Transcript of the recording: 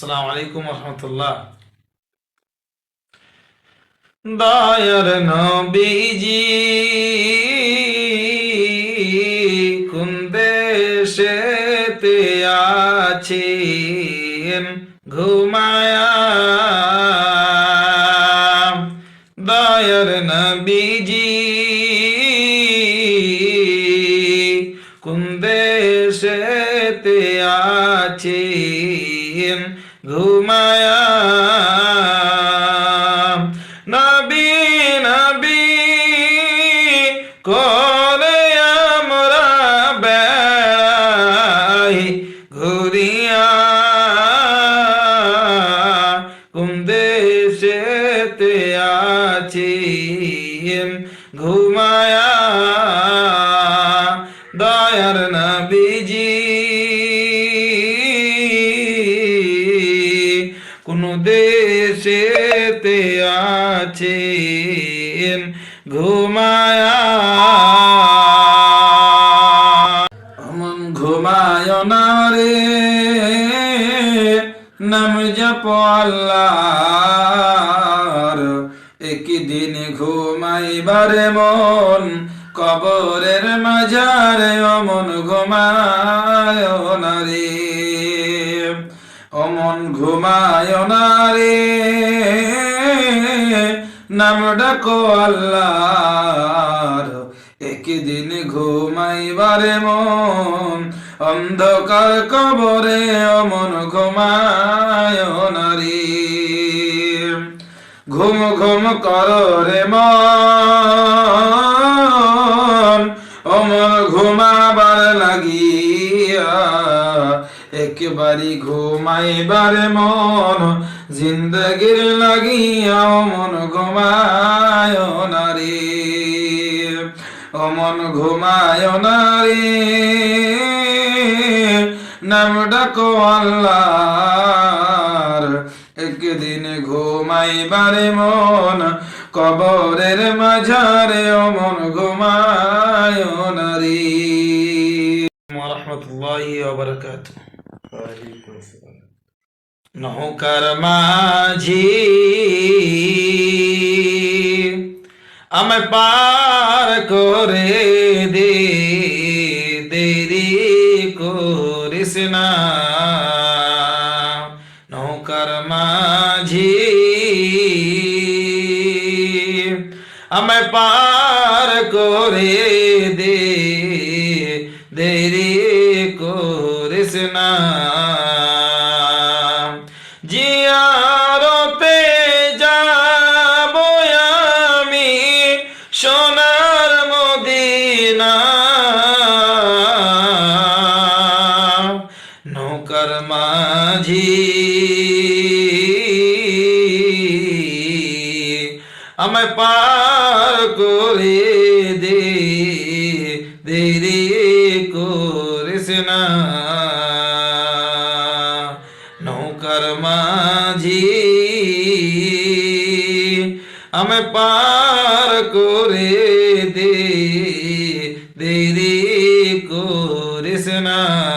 আসসালামু আলাইকুম রহমতুল্লাহ দয়ার নবীজি কোন দেশেতে আছেন ঘুমায়া? দয়ার নবীজি কোন দেশেতে আছেন ঘুমায়া নবী নবী করে আমরা বেড়াই ঘুরিয়া। কোন দেশেতে আছি? ঘুমায়া। দেশেতে আছেন, ঘুমায়া। ঘুমায় না রে, নাম জপ আল্লাহর। একদিন ঘুমাইবারে মন, কবরের মাঝারে অমন ঘুমায় না অমন ঘুমায় না রে। নাম ডাকো আল্লাহর। একদিন ঘুমাইবারে মন, অন্ধকার কবরে অমন ঘুমায় নারী ঘুম ঘুম কর রে মন। একবারই ঘুমাইবার মন, জিন্দগির লাগিয়া মন ঘুমায় নারী। অমন ঘুমায় নারী। নাম ডাকো আল্লাহর। একদিন ঘুমাইবারে মন, কবরের মাঝারে অমন ঘুমায় নারী। রহমতুল্লাহি বারাকাতুহু। নৌকার মাঝি আমায় পার করে দে, দেরি করিস না। নৌকার মাঝি আমায় পার করে দে, দেরি না। জিয়ারতে যাব আমি সোনার মদিনা। নৌকার মাঝি। আমায় পার করে शर्मा जी। हमें पार को रे दे दे को रिसना